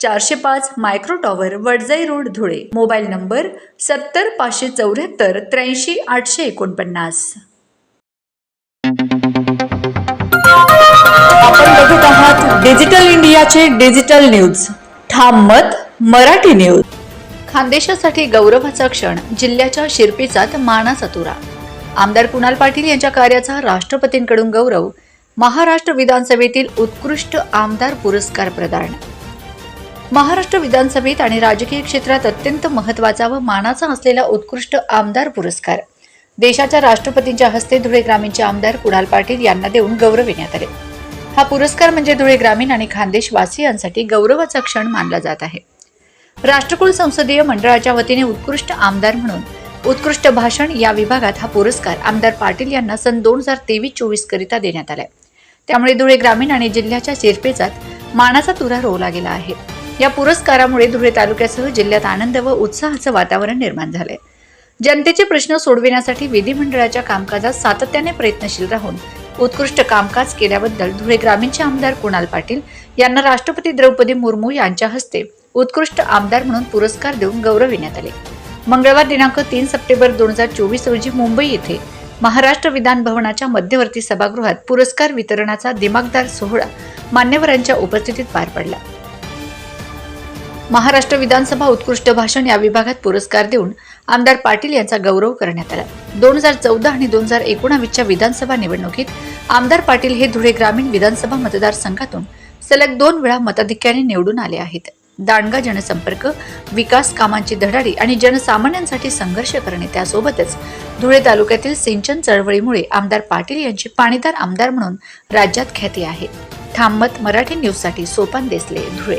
चारशे पाच micro tower Wadjai road Dhule. Mobile number सत्तर पाचशे चौऱ्याहत्तर त्र्याऐंशी आठशे एकोणपन्नास. आपण बघत आहात डिजिटल इंडियाचे डिजिटल न्यूज. ठाम मत मराठी न्यूज. खानदेशासाठी गौरवाचा क्षण जिल्ह्याच्या शिरपीचात मानाचा तुरा. आमदार कुणाल पाटील यांच्या कार्याचा राष्ट्रपतींकडून गौरव. महाराष्ट्र विधानसभेतील उत्कृष्ट आमदार पुरस्कार प्रदान. महाराष्ट्र विधानसभेत आणि राजकीय क्षेत्रात अत्यंत महत्त्वाचा व मानाचा असलेला उत्कृष्ट आमदार पुरस्कार. देशाच्या राष्ट्रपतींच्या हस्ते धुळे ग्रामीणचे आमदार कुणाल पाटील यांना देऊन गौरविण्यात आले. हा पुरस्कार म्हणजे धुळे ग्रामीण आणि खानदेशवासियांसाठी गौरवाचा क्षण मानला जात आहे. राष्ट्रकुल संसदीय मंडळाच्या वतीने उत्कृष्ट आमदार म्हणून उत्कृष्ट भाषण या विभागात हा पुरस्कार आमदार पाटील यांना सन दोन हजार तेवीस चोवीस करिता देण्यात आलाय. त्यामुळे धुळे ग्रामीण आणि जिल्ह्याच्या शिरपेचात मानाचा तुरा रोवला गेला आहे. या पुरस्कारामुळे धुळे तालुक्यासह जिल्ह्यात आनंद व उत्साहाचं वातावरण निर्माण झालंय. जनतेचे प्रश्न सोडविण्यासाठी विधिमंडळाच्या कामकाजात सातत्याने प्रयत्नशील राहून उत्कृष्ट कामकाज केल्याबद्दल धुळे ग्रामीणचे आमदार कुणाल पाटील यांना राष्ट्रपती द्रौपदी मुर्मू यांच्या हस्ते उत्कृष्ट आमदार म्हणून पुरस्कार देऊन गौरविण्यात आले. मंगळवार दिनांक तीन सप्टेंबर दोन हजार चोवीस रोजी मुंबई येथे महाराष्ट्र विधान भवनाच्या मध्यवर्ती सभागृहात पुरस्कार वितरणाचा दिमागदार सोहळा मान्यवरांच्या उपस्थितीत पार पडला. महाराष्ट्र विधानसभा उत्कृष्ट भाषण या विभागात पुरस्कार देऊन आमदार पाटील यांचा गौरव करण्यात आला. दोन हजार चौदा आणि दोन हजार एकोणावीसच्या विधानसभा निवडणुकीत आमदार पाटील हे धुळे ग्रामीण विधानसभा मतदारसंघातून सलग दोन वेळा मताधिक्याने निवडून आले आहेत. दांडगा जनसंपर्क विकास कामांची धडाडी आणि जनसामान्यांसाठी संघर्ष करणे त्यासोबतच धुळे तालुक्यातील सिंचन चळवळीमुळे आमदार पाटील यांची पाणीदार आमदार म्हणून राज्यात ख्याती आहे. थांबत मराठी न्यूजसाठी सोपान देसले धुळे.